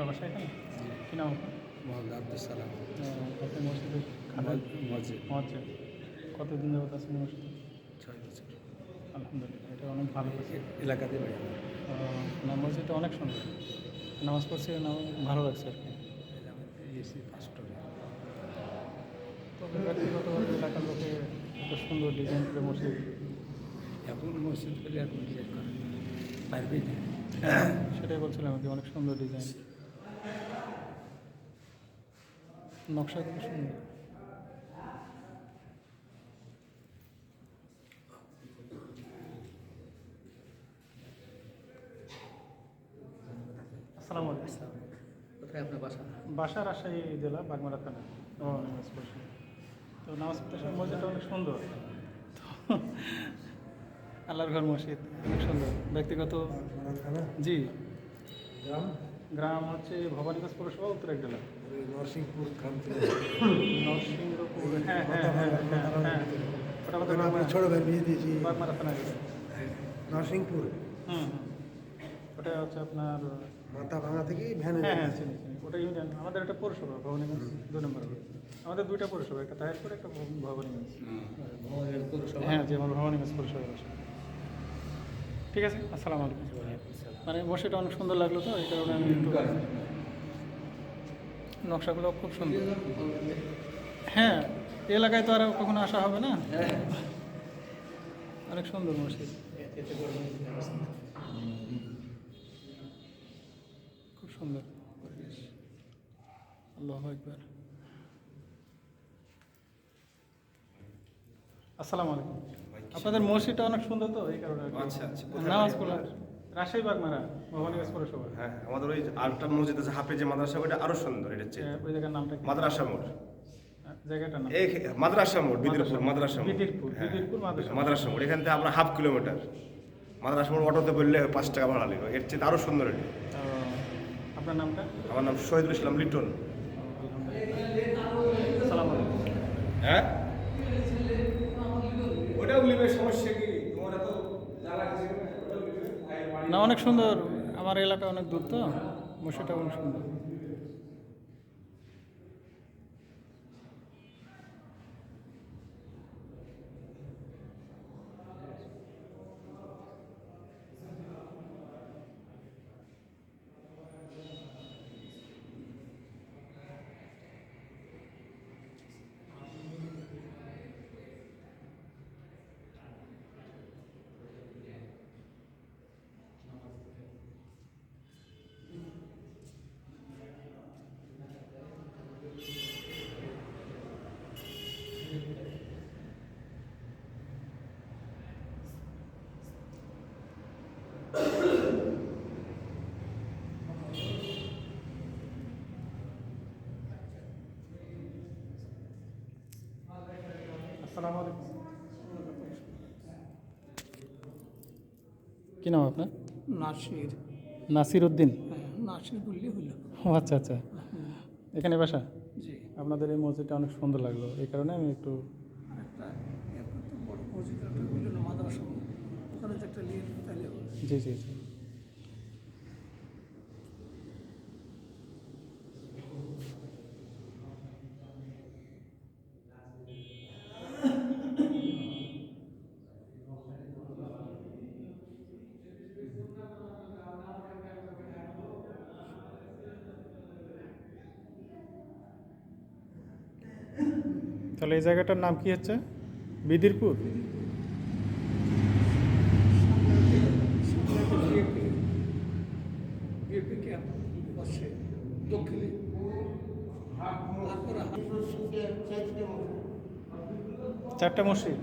আপনার বাসা এখানে? কি নাম মোহাম্মদ আব্দুল সালাম। আপনি মসজিদে খানা মসজিদ। মসজিদ। কতদিন যাবত আছেন মসজিদে? ছয় বছর। আলহামদুলিল্লাহ এটা অনেক ভালো কাছে এলাকাতে বাড়ি। না মসজিদটা অনেক সুন্দর। নামাজ পড়ছি ভালো লাগছে আর কি? তবে ব্যক্তিগতভাবে এলাকার লোকে এত সুন্দর ডিজাইন করে মসজিদ। এখন মসজিদ করে এখন ডিজাইন করে। পারবে সেটাই বলছিলাম আর কি অনেক সুন্দর ডিজাইন নকশা খুব সুন্দর। আসসালামু আলাইকুম। কোথায় আপনার বাসা? বাসা রাজশাহী জেলা বাগমারা থানা। তো নামাজ পড়তে সময় মসজিদটা অনেক সুন্দর। তো আল্লাহর ঘর মসজিদ অনেক সুন্দর। ব্যক্তিগত জি। গ্রাম? গ্রাম হচ্ছে ভবানীগঞ্জ পৌরসভা উত্তর জেলা। নরসিংপুর গ্রাম নরসিংহপুর হ্যাঁ হ্যাঁ হ্যাঁ হ্যাঁ হ্যাঁ ওটা আমরা ছোটো ভাই বিয়ে দিয়েছি। থানা নরসিংপুর। হুম হুম। ওটা হচ্ছে আপনার মাথা ভাঙা থেকে ভ্যানে হ্যাঁ হ্যাঁ চিনি চিনি ওটা ইউনিয়ন আমাদের একটা পৌরসভা ভবানীগঞ্জ দু নম্বর আমাদের দুইটা পৌরসভা একটা তাহেরপুর একটা ভব- ভবানীগঞ্জ হ্যাঁ জি আমার ভবানীগঞ্জ পৌরসভা বাসা। ঠিক আছে? আসসালামু আলাইকুম। মানে মসজিদটা অনেক সুন্দর লাগল তো এই কারণে আমি একটু নকশাগুলো খুব সুন্দর। হ্যাঁ এলাকায় তো আর কখনো আসা হবে না? অনেক সুন্দর মসজিদ। খুব সুন্দর আল্লাহ একবার আসসালামু আলাইকুম। আপনাদের মসজিদটা অনেক সুন্দর তো এই কারণে আচ্ছা, আচ্ছা। নামাজ বাড়ি? রাজশাহী বাগমারা ভবানীগঞ্জ পৌরসভা। হ্যাঁ আমাদের ওই আরেকটা মসজিদ আছে হাফেজ যে মাদ্রাসা ওইটা আরও সুন্দর এটা হচ্ছে ওই জায়গার নামটা মাদ্রাসা মোড়। জায়গাটার নাম? এই মাদ্রাসা মোড় বিদিরপুর মাদ্রাসা মোড়। বিদিরপুর, হ্যাঁ, বিদিরপুর মাদ্রাসা মাদ্রাসা মোড় এখান থেকে আমরা হাফ কিলোমিটার। মাদ্রাসা মোড় অটোতে বললে পাঁচ টাকা ভাড়া লাগবে এর চেয়ে আরও সুন্দর এটা। আপনার নামটা? আমার নাম শহীদুল ইসলাম লিটন। হ্যাঁ? ওটাও লিবে সমস্যা কি তোমার এত না অনেক সুন্দর। আমার এলাকা অনেক দূর তো মসজিদটা অনেক সুন্দর। আসসালামু আলাইকুম। কি নাম আপনার? নাসির। নাসির উদ্দিন হ্যাঁ নাসির বললে হলো। ও আচ্ছা আচ্ছা। এখানে বাসা? জি। আপনাদের এই মসজিদটা অনেক সুন্দর লাগল। এই কারণে আমি একটু একটা এত তো বড় মসজিদ একটা হইল না মাদ্রাসা ওখানে যে একটা নিয়ে তাহলে হবে। জি জি জি তাহলে এই জায়গাটার নাম কি হচ্ছে? বিদিরপুর? চারটা মসজিদ।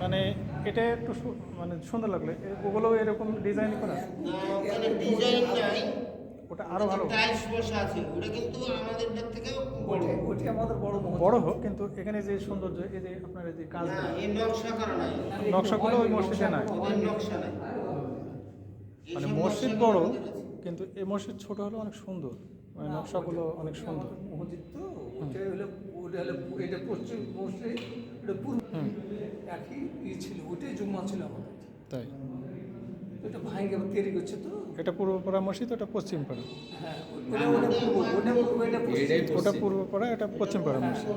মানে এটা একটু মানে সুন্দর লাগল। ওগুলো এরকম ডিজাইন করা? ডিজাইন নাই। ওটা আরও ভালো টাইলস বসা আছে ওটা কিন্তু আমাদেরটার থেকেও বড়। ওটি আমাদের বড় বড় হোক কিন্তু এখানে যে সৌন্দর্য এই যে আপনার এই যে কাজ না এই নকশা করা নাই। নকশাগুলো ওই মসজিদে নাই। ওদের নকশা নাই। মানে মসজিদ বড় আমাদের কিন্তু এই মসজিদ ছোট হলে অনেক সুন্দর। মানে নকশাগুলো অনেক সুন্দর। মসজিদ তো ওটা হলো ওটা হলো এটা পশ্চিম মসজিদ এটা পূর্ব একই ই ছিল ওটাই জুম্মা ছিল আমাদের। তাই। আবার তৈরি করছে তো? এটা পূর্বপাড়া মসজিদ ওটা পশ্চিম পাড়া। হ্যাঁ ওটা পূর্ব পূর্ব এটা পশ্চিম। পাড়া মসজিদ।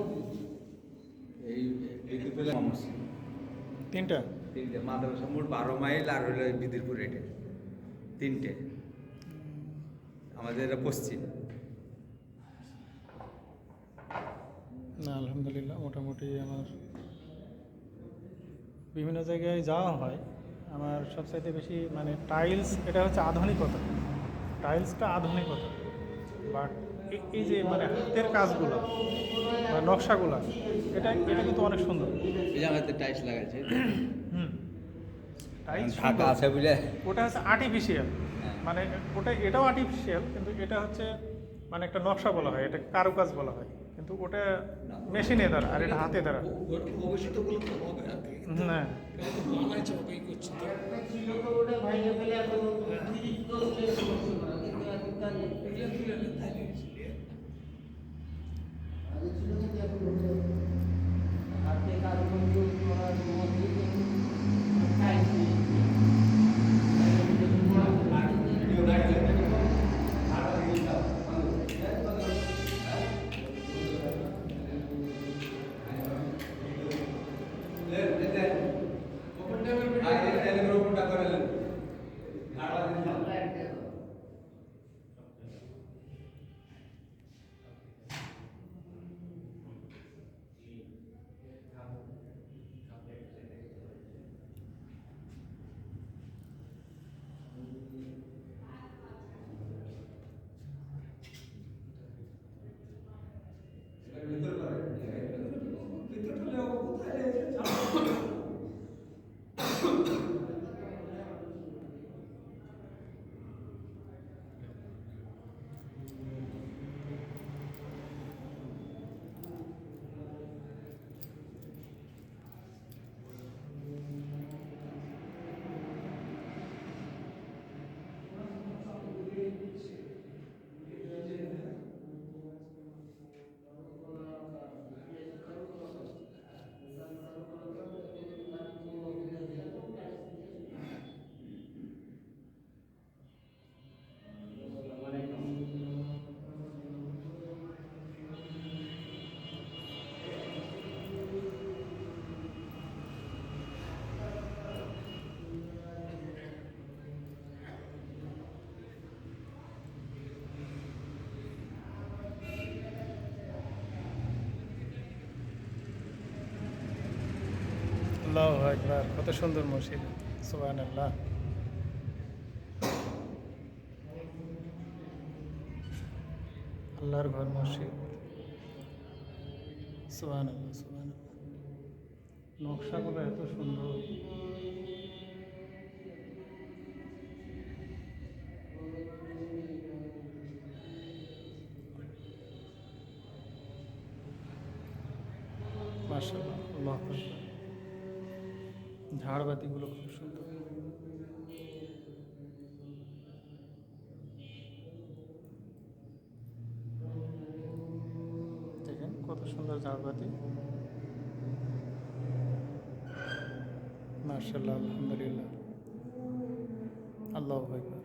এই তিনটা? তিনটে মাদ্রাসা মোট বারো মাইল আর হলো বিদিরপুর এটা তিনটে। আমাদের এটা পশ্চিম। না আলহামদুলিল্লাহ মোটামুটি আমার বিভিন্ন জায়গায় যাওয়া হয়। আমার সবচাইতে বেশি মানে টাইলস এটা হচ্ছে আধুনিকতা। টাইলসটা আধুনিকতা। বাট এই যে মানে হাতের কাজগুলো বা নকশাগুলো এটা এটা কিন্তু অনেক সুন্দর। এই জায়গাতে টাইলস লাগাইছে। হুম। টাইলস ঢাকা আছে বুঝলে ওটা হচ্ছে আর্টিফিশিয়াল। মানে ওটা এটাও আর্টিফিশিয়াল কিন্তু এটা হচ্ছে মানে একটা নকশা বলা হয় এটা কারুকাজ বলা হয়। কিন্তু ওটা মেশিনে দ্বারা আর এটা হাতে দ্বারা ভবিষ্যতে না এটা তো ওটা এখন একবার, কত সুন্দর মসজিদ। সুবান আল্লাহ আল্লাহর ঘর মসজিদ। সুবান আল্লাহ সুবান নকশাগুলো এত সুন্দর। মাশাআল্লাহ, আল্লাহ। ঝাড়বাতিগুলো খুব সুন্দর। দেখেন কত সুন্দর ঝাড়বাতি। মার্শাল্লাহ আলহামদুলিল্লাহ। আল্লাহ ভাই